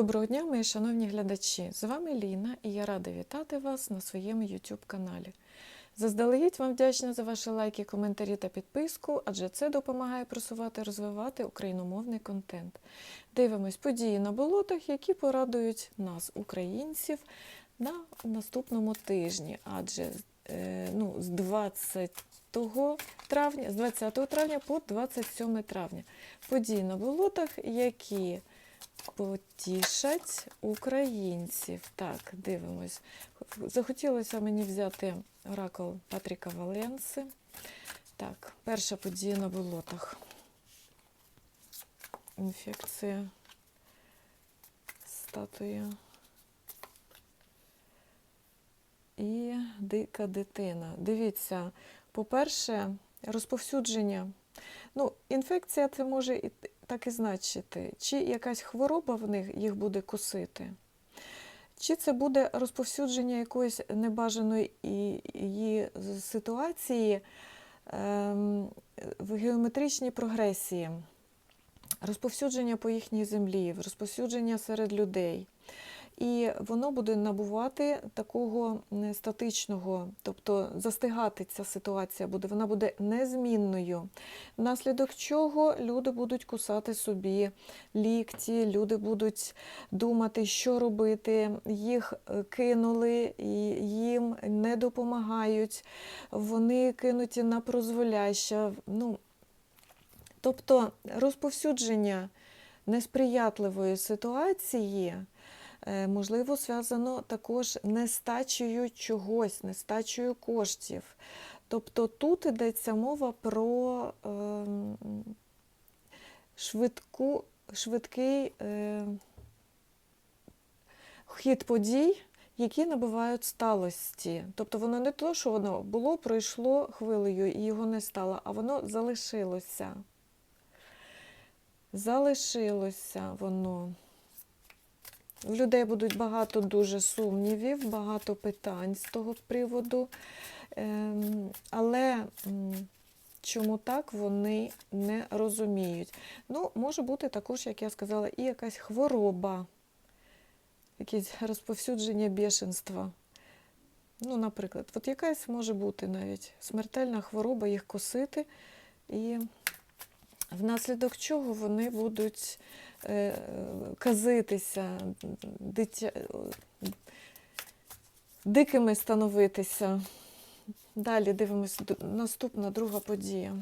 Доброго дня, мої шановні глядачі! З вами Ліна і я рада вітати вас на своєму YouTube каналі. Заздалегідь вам вдячна за ваші лайки, коментарі та підписку, адже це допомагає просувати розвивати україномовний контент. Дивимось події на болотах, які порадують нас, українців, на наступному тижні, адже е, ну, з 20 травня, з 20 травня по 27 травня. Події на болотах, які потішать українців. Так, дивимось. Захотілося мені взяти оракул Патріка Валенси. Так, перша подія на болотах. Інфекція статуя. І дика дитина. Дивіться, по-перше, розповсюдження. Ну, інфекція це може так і значити, чи якась хвороба в них їх буде косити, чи це буде розповсюдження якоїсь небажаної її ситуації ем, в геометричній прогресії, розповсюдження по їхній землі, розповсюдження серед людей. І воно буде набувати такого статичного, тобто застигати ця ситуація буде, вона буде незмінною. Внаслідок чого люди будуть кусати собі лікті, люди будуть думати, що робити, їх кинули, і їм не допомагають, вони кинуті на прозволяще. Ну, Тобто розповсюдження несприятливої ситуації. Можливо, зв'язано також нестачею чогось, нестачею коштів. Тобто тут йдеться мова про е, швидку, швидкий е, хід подій, які набувають сталості. Тобто воно не то, що воно було, пройшло хвилею і його не стало, а воно залишилося. Залишилося воно. В людей будуть багато дуже сумнівів, багато питань з того приводу. Але чому так, вони не розуміють. Ну, може бути також, як я сказала, і якась хвороба, якесь розповсюдження бішенства. Ну, наприклад, от якась може бути навіть смертельна хвороба, їх косити, і внаслідок чого вони будуть казитися, дитя... дикими становитися. Далі дивимося наступна друга подія.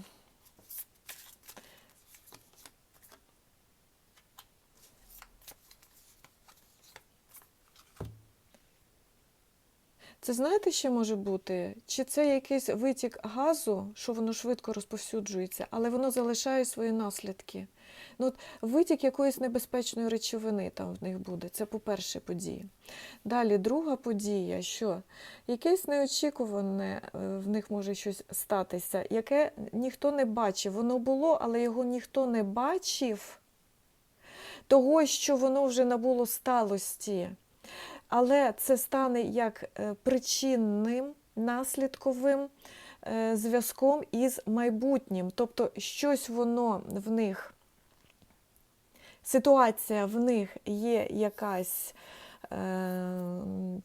Це знаєте, що може бути? Чи це якийсь витік газу, що воно швидко розповсюджується, але воно залишає свої наслідки? Ну, от Витік якоїсь небезпечної речовини там в них буде. Це по перше подія. Далі друга подія, що якесь неочікуване е, в них може щось статися, яке ніхто не бачив. Воно було, але його ніхто не бачив, того, що воно вже набуло сталості. Але це стане як е, причинним, наслідковим е, зв'язком із майбутнім. Тобто щось воно в них ситуація в них є якась е,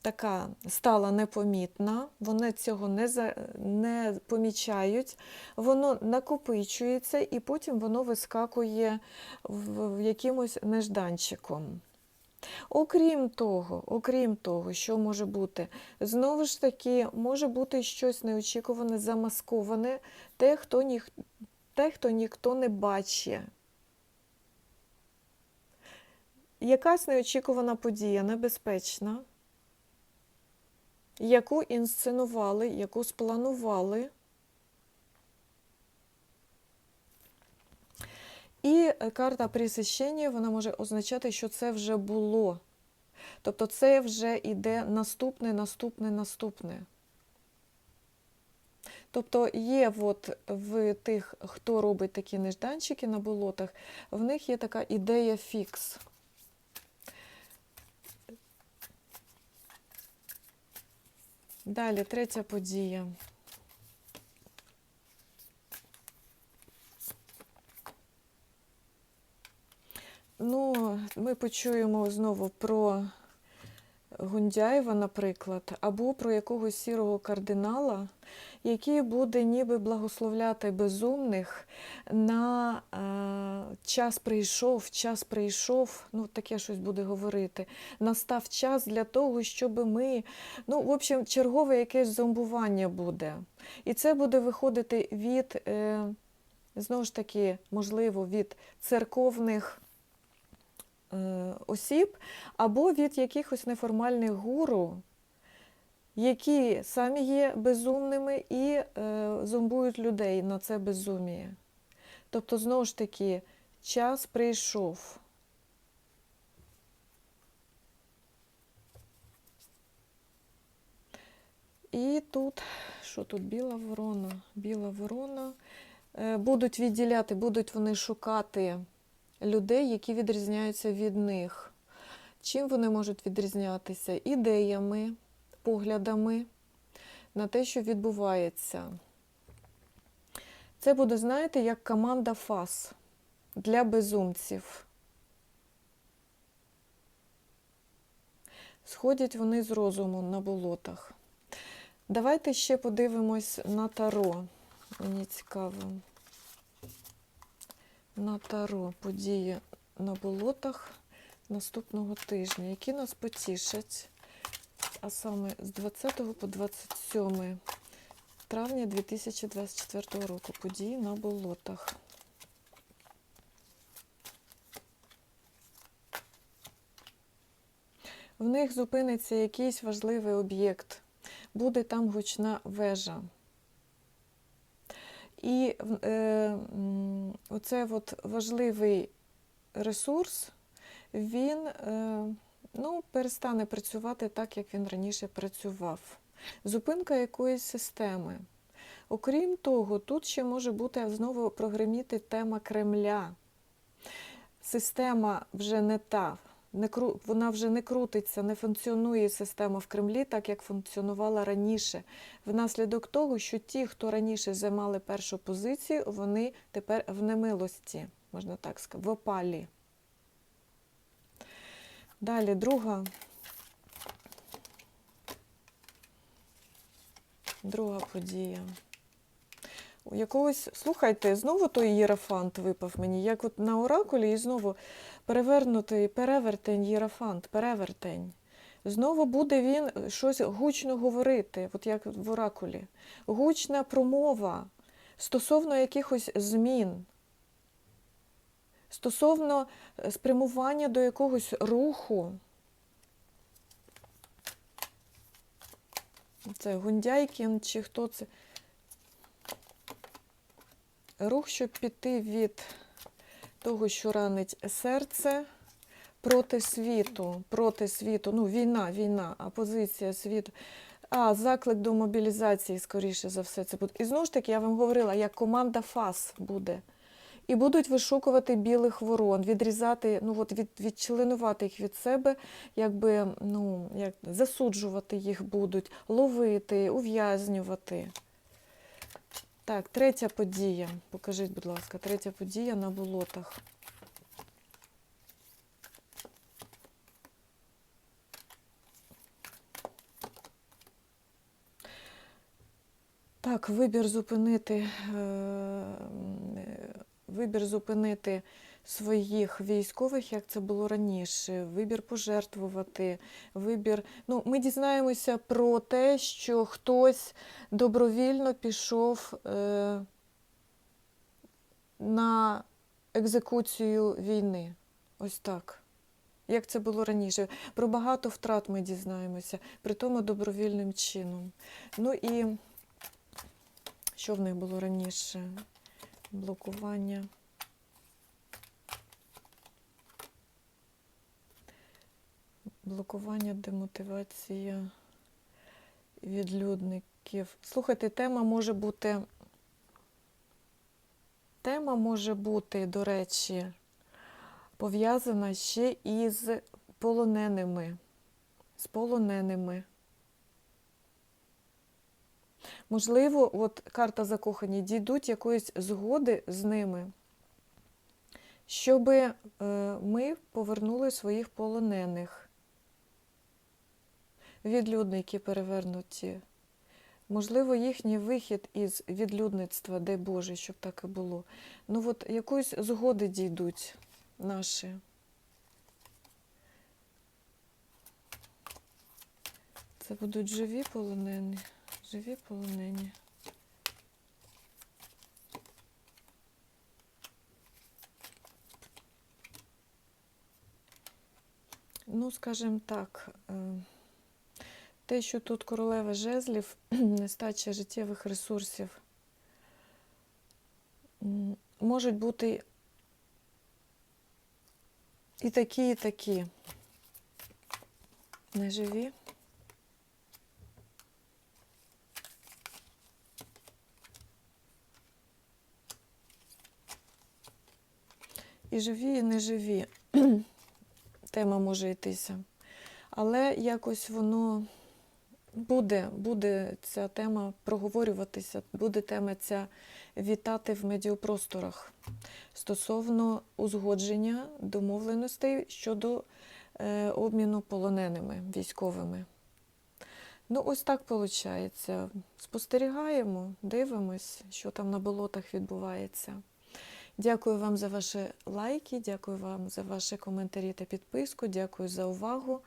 така стала непомітна, вони цього не, за, не помічають, воно накопичується і потім воно вискакує в, в якимось нежданчиком. Окрім того, окрім того, що може бути, знову ж таки, може бути щось неочікуване, замасковане, те, хто, ніх, те, хто ніхто не бачить якась неочікувана подія, небезпечна, яку інсценували, яку спланували. І карта присвящення, вона може означати, що це вже було. Тобто це вже йде наступне, наступне, наступне. Тобто є от в тих, хто робить такі нежданчики на болотах, в них є така ідея фікс. Далі третя подія. Ну, ми почуємо знову про Гундяєва, наприклад, або про якогось сірого кардинала, який буде ніби благословляти безумних на е, час прийшов, час прийшов, ну таке щось буде говорити. Настав час для того, щоб ми, ну, в общем, чергове якесь зомбування буде. І це буде виходити від, е, знову ж таки, можливо, від церковних осіб або від якихось неформальних гуру, які самі є безумними і е, зомбують людей на це безуміє. Тобто, знову ж таки, час прийшов. І тут, що тут біла ворона? Біла ворона. Е, Будуть відділяти, будуть вони шукати людей, які відрізняються від них. Чим вони можуть відрізнятися? Ідеями, поглядами на те, що відбувається. Це буде, знаєте, як команда ФАС для безумців. Сходять вони з розуму на болотах. Давайте ще подивимось на таро. Мені цікаво. На таро події на болотах наступного тижня, які нас потішать, а саме з 20 по 27 травня 2024 року події на болотах. В них зупиниться якийсь важливий об'єкт, буде там гучна вежа. І е, м, оце от важливий ресурс, він е, ну, перестане працювати так, як він раніше працював. Зупинка якоїсь системи. Окрім того, тут ще може бути знову прогреміти тема Кремля. Система вже не та, не кру... вона вже не крутиться, не функціонує система в Кремлі так, як функціонувала раніше. Внаслідок того, що ті, хто раніше займали першу позицію, вони тепер в немилості, можна так сказати, в опалі. Далі друга. Друга подія. Якогось, слухайте, знову той єрафант випав мені, як от на оракулі, і знову перевернутий перевертень, єрафант, перевертень. Знову буде він щось гучно говорити, от як в оракулі. Гучна промова стосовно якихось змін, стосовно спрямування до якогось руху. Це Гундяйкін чи хто це? Рух, щоб піти від того, що ранить серце проти світу, проти світу. Ну, війна, війна, опозиція світу. А, заклик до мобілізації, скоріше за все, це буде. І знову ж таки, я вам говорила, як команда ФАС буде. І будуть вишукувати білих ворон, відрізати, ну от від, відчленувати їх від себе, якби ну, як, засуджувати їх будуть, ловити, ув'язнювати. Так, третя подія. Покажіть, будь ласка, третя подія на болотах. Так, вибір зупинити, е, вибір зупинити своїх військових, як це було раніше, вибір пожертвувати, вибір. Ну, ми дізнаємося про те, що хтось добровільно пішов е, на екзекуцію війни. Ось так. Як це було раніше. Про багато втрат ми дізнаємося, при тому добровільним чином. Ну і що в них було раніше? Блокування. Блокування, демотивація відлюдників. Слухайте, тема може бути. Тема може бути, до речі, пов'язана ще із полоненими. З полоненими. Можливо, от карта закохані, дійдуть якоїсь згоди з ними. щоб ми повернули своїх полонених. Відлюдники перевернуті. Можливо, їхній вихід із відлюдництва, дай Боже, щоб так і було. Ну от якоїсь згоди дійдуть наші. Це будуть живі полонені. Живі полонені. Ну, скажімо так, е, те, що тут королева жезлів, нестача життєвих ресурсів, можуть бути і такі, і такі. Неживі. І живі, і неживі. Тема може йтися. Але якось воно буде, буде ця тема проговорюватися, буде тема ця вітати в медіапросторах стосовно узгодження домовленостей щодо е, обміну полоненими військовими. Ну, ось так виходить. Спостерігаємо, дивимось, що там на болотах відбувається. Дякую вам за ваші лайки, дякую вам за ваші коментарі та підписку, дякую за увагу.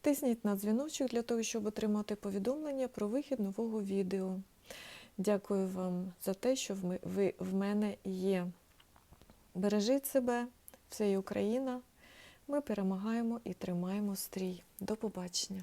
Тисніть на дзвіночок для того, щоб отримати повідомлення про вихід нового відео. Дякую вам за те, що ви- в мене є. Бережіть себе, все є Україна. Ми перемагаємо і тримаємо стрій. До побачення!